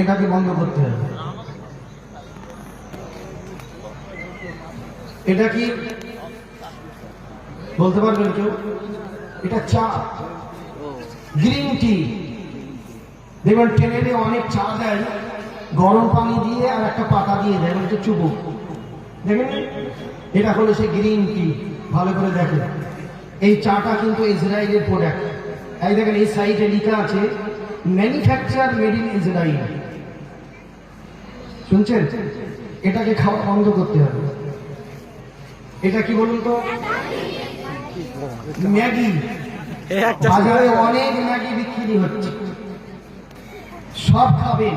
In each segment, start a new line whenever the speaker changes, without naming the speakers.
এটাকে বন্ধ করতে হবে। এটা কি? বলতে পারবেন কেউ? এটা চা। Green tea. দেখবেন ট্রেনে অনেক চা দেয়, গরম পানি দিয়ে আর একটা পাতা দিয়ে দেয় মানে চুবো দেখেন, এটা হলো সে গ্রিন টি। ভালো করে দেখেন। এই চাটা কিন্তু ইসরায়েলের প্রোডাক্ট এই দেখেন, এই সাইডে লেখা আছে ম্যানুফ্যাকচার মেড ইন ইসরায়েল শুনছেন? এটাকে খাওয়া বন্ধ করতে হবে। এটা কি বলুন তো? ম্যাগি। বাজারে অনেক ম্যাগি বিক্রি হচ্ছে। সব খাবেন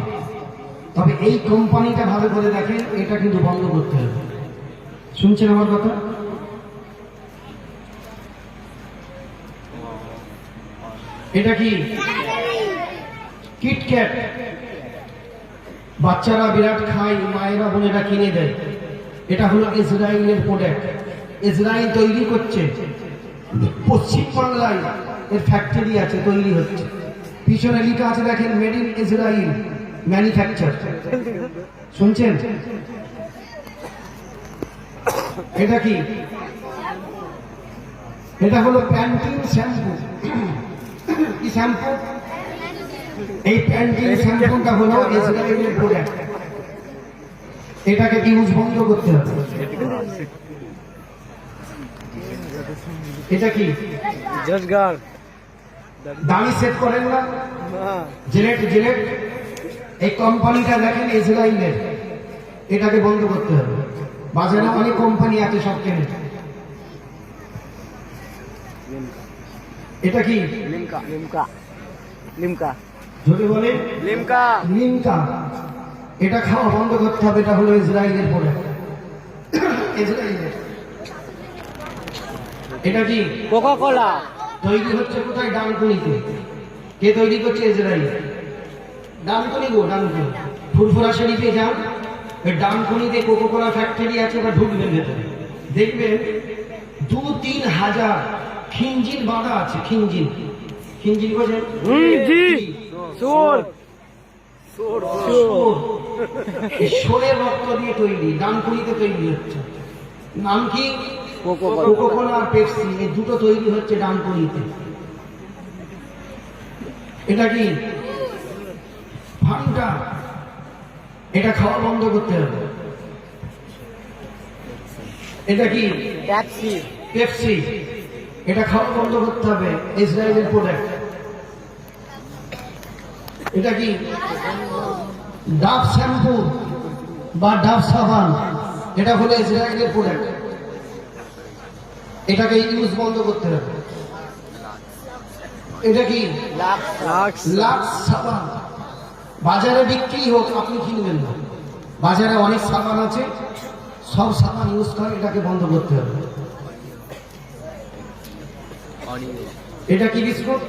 তবে এই কোম্পানিটা ভালো করে দেখেন এটা কিন্তু বন্ধ করতে হবে। শুনছেন আমার কথা? এটা কি? কিটক্যাট বাচ্চারা বিরাট খায়, মায়েরা বোনেরা কিনে দেয়। এটা হলো ইসরায়েলের প্রোডাক্ট ইসরায়েল তৈরি করছে। পশ্চিম বাংলায় এর ফ্যাক্টরি আছে, তৈরি হচ্ছে। পিছনে লেখা আছে, দেখেন মেড ইন ইসরায়েল ম্যানুফ্যাকচার শুনছেন? এটা কি? এটা হলো প্যান্টিন শ্যাম্পু। কি শ্যাম্পু? এই প্যান্টিন শ্যাম্পুটা হলো ইসরায়েলের প্রোডাক্ট এটাকে ইউজ বন্ধ করতে হবে। এটা কি?
জসগার।
দামি সেট করেন না? Gillette Gillette. এই কোম্পানিটা দেখেন ইসরায়েলের এটাকে বন্ধ করতে হবে। বাজারে অনেক কোম্পানি আছে সব কেনে। এটা কি?
লিমকা। লিমকা। লিমকা।
যদি বলে
লিমকা।
লিমকা এটা খাওয়া বন্ধ করতে হবে এটা হলো ইসরায়েলের পরে। ইসরায়েলের এটা কি?
কোকা কোলা
তৈরি হচ্ছে কোথায়? ডানকুনিতে। কে তৈরি করছে? ইসরায়েল। ডানকুনি গো ডানকুনি। ফুরফুরা শরীফে যান ডানকুনিতে কোকো কোলা ফ্যাক্টরি আছে বা ঢুকবেন ভেতরে। দেখবেন দু তিন হাজার খিঞ্জিন বাঁধা আছে খিঞ্জিন বোঝেন।
সোর। সোর
সোরের রক্ত দিয়ে তৈরি ডানকুনিতে তৈরি হচ্ছে। নাম কি? কোকোকোলা। আর পেপসি এই দুটো তৈরি হচ্ছে ডানকুনিতে। এটা কি? ফান্টা এটা খাওয়া বন্ধ করতে হবে। এটা কি?
Taxi
Pepsi. এটা খাওয়া বন্ধ করতে হবে ইসরায়েলের প্রোডাক্ট এটা কি? ডাব শ্যাম্পু বা ডাব সাবান এটা হলো ইসরায়েলের প্রোডাক্ট এটাকে ইউজ বন্ধ করতে হবে। এটা কি? সাবান বাজারে বিক্রি হোক, আপনি কিনবেন না। বাজারে অনেক সাবান আছে, সব সাবান ইউজ করে এটাকে বন্ধ করতে হবে। এটা কি বিস্কুট?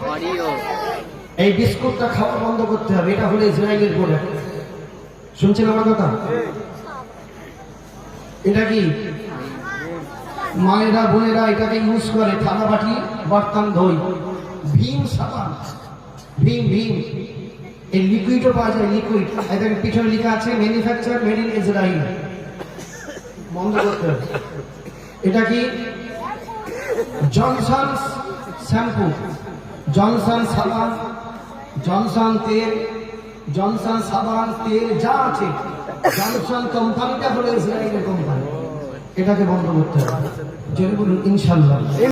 এই বিস্কুটটা খাওয়া বন্ধ করতে হবে, এটা হলো ইসরায়েলের প্রোডাক্ট শুনছেন আমার কথা? এটা কি? মায়েরা, বোনেরা এটাকে ইউজ করে, থালা বাটি, বর্তন ধই ভীম সাবান। ভীম ভীম। এই লিকুইডও পাওয়া যায়, লিকুইড। এদের পিছনে লেখা আছে ম্যানুফ্যাকচার মেড ইন ইসরায়েল বন্ধ করতে হবে। এটা কি? জনসন শ্যাম্পু জনসন সাবান। জনসন তেল, জনসন সাবান তেল যা আছে, জনসন কোম্পানিটা হলো ইসরায়েলের কোম্পানি এটাকে বন্ধ করতে হবে। যেগুলো ইনশাল্লাহ